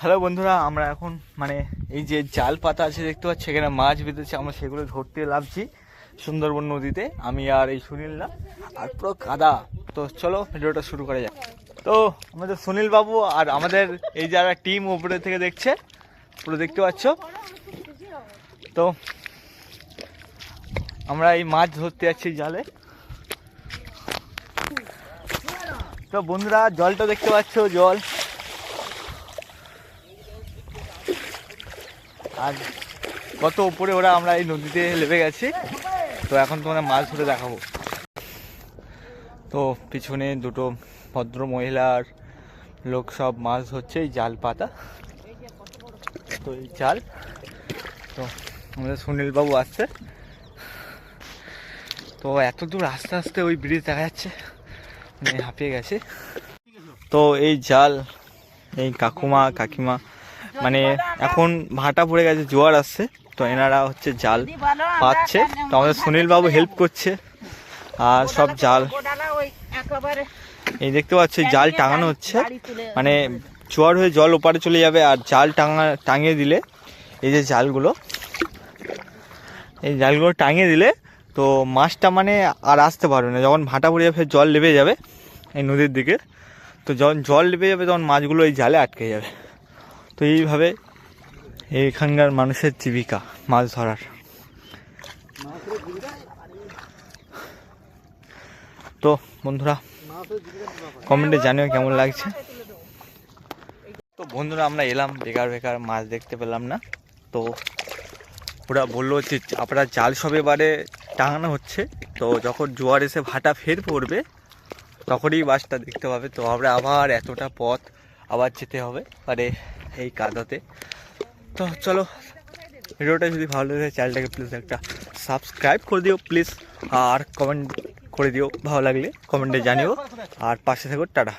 Hello বন্ধুরা, আমরা এখন মানে এই যে জাল পাতা আছে দেখতে পাচ্ছি, এখানে মাছ বেঁধেছে, আমরা সেগুলো ধরতে লাভছি সুন্দরবন নদীতে, আমি আর এই সুনীল না, আর পুরো কাদা তো চলো, ভিডিওটা শুরু করা যাক। তো আমাদের সুনীল বাবু আর আমাদের এই যারা টিম উপরে থেকে দেখছে, পুরো দেখতে পাচ্ছ? তো আমরা এই মাছ ধরতে যাচ্ছি জালে। তো বন্ধুরা, জলটা দেখতে পাচ্ছ, জল। আর কত উপরে ওরা আমরা এই নদীতে নেমে গেছি। তো এখন তোমাদের মাছ ধরে দেখাবো। তো পিছনে দুটো ভদ্র মহিলার লোক সব মাছ ধরছে, এই জাল পাতা। তো এই জাল। তো আমাদের সুনীল বাবু আসছে। তো এত দূর আস্তে আস্তে ওই ব্রিজ দেখা যাচ্ছে। মানে হাঁপিয়ে গেছে। তো এই জাল, এই কাকুমা, কাকিমা মানে এখন ভাটা পড়ে গেছে, জোয়ার আসছে, তো এনারা হচ্ছে জাল পাচ্ছে। তো আমাদের সুনীল বাবু হেল্প করছে, আর সব জাল। এই দেখতে পাচ্ছি জাল টাঙানো হচ্ছে। মানে জোয়ার হয়ে জল ওপারে চলে যাবে, আর জাল টাঙা, টাঙিয়ে দিলে, এই যে জালগুলো, এই জালগুলো টাঙিয়ে দিলে তো মাছটা মানে আর আসতে পারবে না। যখন ভাটা পড়ে যাবে, জল লেবে যাবে এই নদীর দিকে, তো যখন জল লেবে যাবে, তখন মাছগুলো এই জালে আটকে যাবে। তো এইভাবে এখানকার মানুষের জীবিকা, মাছ ধরার। তো বন্ধুরা কমেন্টে জানিও কেমন লাগছে। তো বন্ধুরা, আমরা এলাম, বেকার বেকার মাছ দেখতে পেলাম না। তো ওরা বলল যে, আপনার জাল সব এবারে টাঙানো হচ্ছে। তো যখন জোয়ার এসে ভাটা ফের পড়বে, তখনই মাছটা দেখতে পাবে। তো আমরা আবার এতটা পথ আবার যেতে হবে। মানে এই কাদাতে। তো চলো, ভিডিওটা যদি ভালো লাগে চ্যানেলটাকে প্লিজ একটা সাবস্ক্রাইব করে দিও প্লিজ আর কমেন্ট করে দিও, ভালো লাগলে কমেন্টে জানিও। আর পাশে থাকো, টাটা।